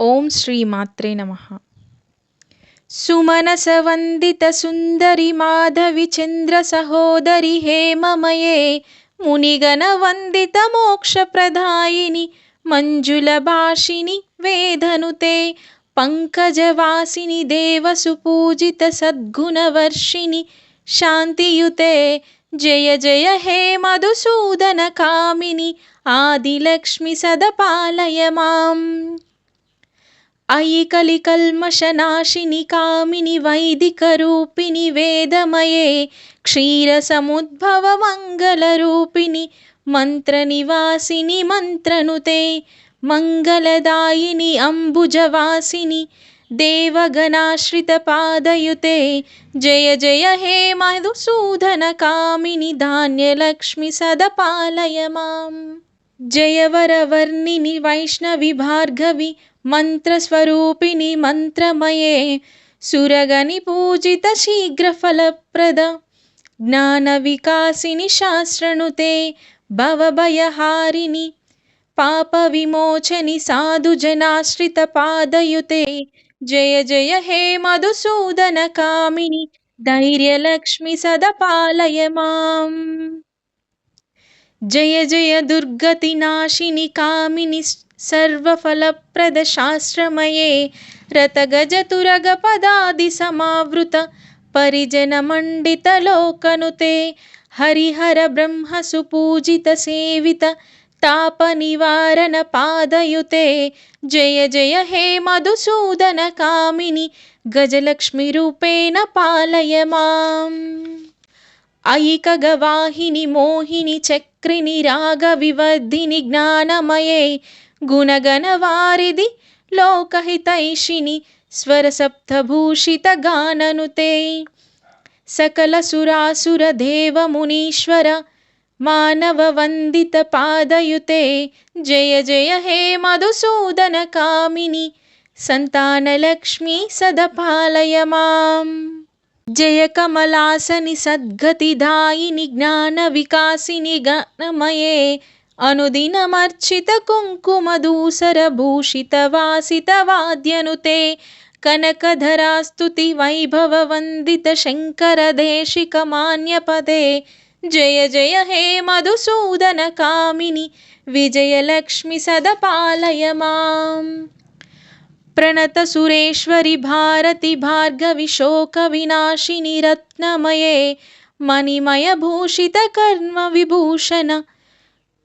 ఓం శ్రీ మాత్రే నమ. సుమనసవందితసుందరి మాధవి చంద్ర సహోదరి హేమమయే మునిగణ వందిత మోక్షప్రదాయిని మంజులభాషిని వేధనుతే పంకజవాసిని దేవసుపూజిత సద్గుణవర్షిని శాంతియుతే జయ జయ హే మధుసూదన కామిని ఆదిలక్ష్మి సదపాలయ మాం. अयि कलिकल्मषनाशिनि कामिनि वैदिकरूपिणि वेदमये क्षीरसमुद्भवमङ्गलरूपिणि मन्त्रनिवासिनि मन्त्रनुते मङ्गलदायिनि अम्बुजवासिनि देवगणाश्रितपादयुते जय जय हे मधुसूदनकामिनि धान्यलक्ष्मि सदपालय माम्। जय वरवर्णिनि वैष्णवि भार्गवि मन्त्रस्वरूपिणि मन्त्रमये सुरगनिपूजितशीघ्रफलप्रद ज्ञानविकासिनि शास्त्रनुते भवभयहारिणि पापविमोचनि साधुजनाश्रितपादयुते जय जय हे मधुसूदनकामिनि धैर्यलक्ष्मि सदपालय माम् जय जय दुर्गतिनाशिनि कामिनि सर्वफलप्रदशास्त्रमये रतगजतुरगपदादिसमावृत परिजनमण्डितलोकनुते हरिहरब्रह्मसुपूजितसेवित तापनिवारणपादयुते। जय जय हे मधुसूदनकामिनि गजलक्ष्मीरूपेण पालय माम् अयि खगवाहिनि मोहिनि चक्रिणि रागविवर्धिनि ज्ञानमये गुणगणवारिधि लोकहितैषिणि स्वरसप्तभूषितगाननुते। सकलसुरासुरदेवमुनीश्वर मानववन्दितपादयुते। जय जय हे मधुसूदनकामिनि सन्तानलक्ष्मी सदपालय माम् जय कमलासनि सद्गतिदायिनि ज्ञानविकासिनि गणमये अनुदिनमर्चितकुङ्कुमधूसरभूषितवासितवाद्यनुते कनकधरास्तुतिवैभववन्दितशङ्करदेशिकमान्यपदे। जय जय हे मधुसूदनकामिनि विजयलक्ष्मि सदपालय माम् प्रणतसुरेश्वरि भारति भार्गवि शोकविनाशिनि रत्नमये मणिमयभूषितकर्मविभूषण।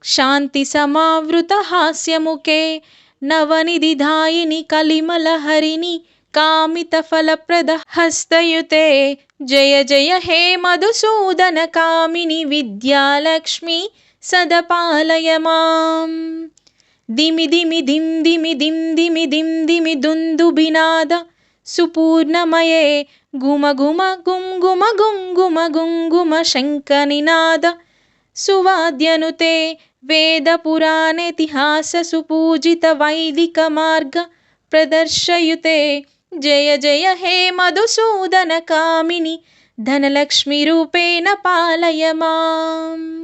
शान्तिसमावृतहास्यमुखे नवनिधिदायिनि कलिमलहरिणि कामितफलप्रदहस्तयुते जय जय हे मधुसूदनकामिनि विद्यालक्ष्मि सदपालय माम्। दिमि दिमि दिं दिमि दिं दिमि दिं दिमि दुन्दुभिनाद सुपूर्णमये गुम गुम गुं गुम गुं गुम गुं गुम शङ्खनिनाद सुवाद्यनुते वेदपुराणेतिहाससुपूजितवैदिकमार्ग प्रदर्शयुते। जय जय हे मधुसूदनकामिनि धनलक्ष्मीरूपेण पालय माम्